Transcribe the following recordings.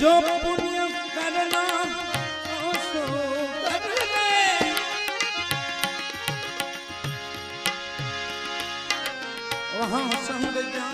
જો પુણ્ય કરના વહા સંગ જા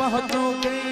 પહોંચોગે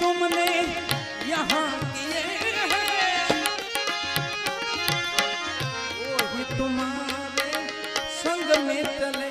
तुमने यहाँ किए हैं। तुम्हारे संग में चले